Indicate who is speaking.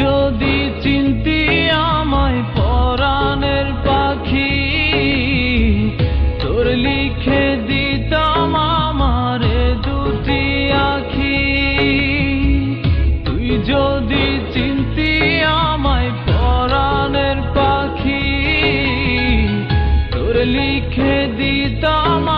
Speaker 1: যদি চিনতি আমায় পরাণের পাখি, তোর লিখে দিতাম আমারে দুটি আখি। তুই যদি চিনতি আমায় পরাণের পাখি, তোর লিখে দিতাম